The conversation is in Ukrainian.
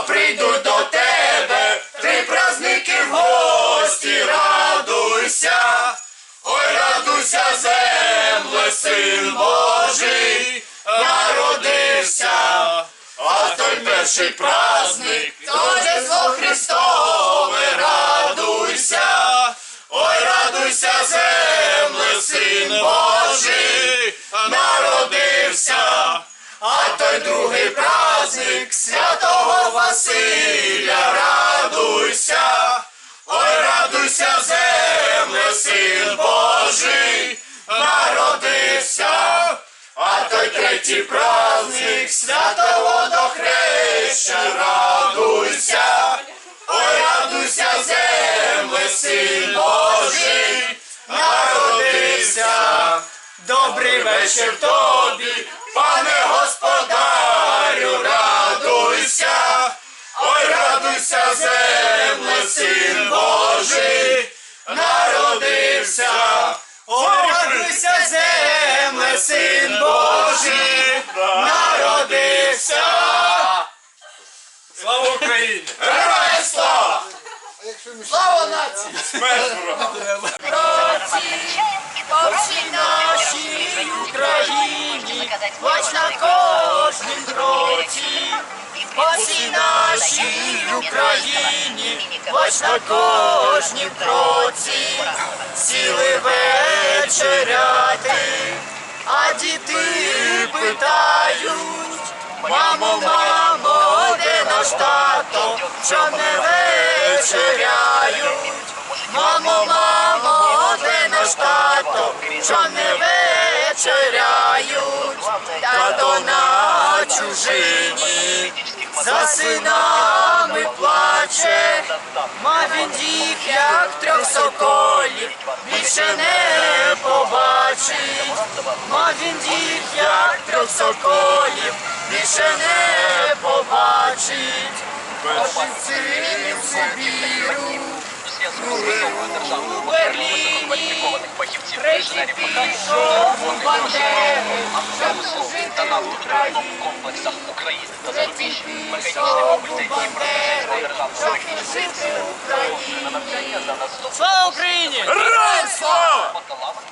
що прийдуть до тебе, три праздники в гості, радуйся, ой, радуйся, земле, син Божий, народився, а той перший праздник, то Різдво Христове, радуйся, ой, радуйся, земле, син Божий, народився, а той другий праздник святого Василя, радуйся, ой, радуйся, земле, син Божий, народився, а той третій праздник святого до хреща, радуйся, ой, радуйся, земле, син Божий, народився. Добрий вечір тобі, пане господарю, радуйся, ой, радуйся, земле, син Божий, народився, ой, радуйся, земле, син Божий, народився. Слава Україні! Героям слава! Слава нації! Смерть ворогам! Нашій Україні, хоч на кожнім кроці, сіли вечеряти, а діти питають, мамо, мамо, де наш тато, що не вечеряють? Мамо, мамо, де наш тато, що не вечеряють, тато на чужині, за синами плаче, ма він їх, як трьох соколів, більше не побачить, ма він їх, як трьох соколів, більше не побачить, син в Сибіру, у Берліні, третій пішов у Бандеру, щоб служити Україні. України та зарубіжжі Бандеру, щоб служити Україні. Слава Україні! Героям слава! Бакалавр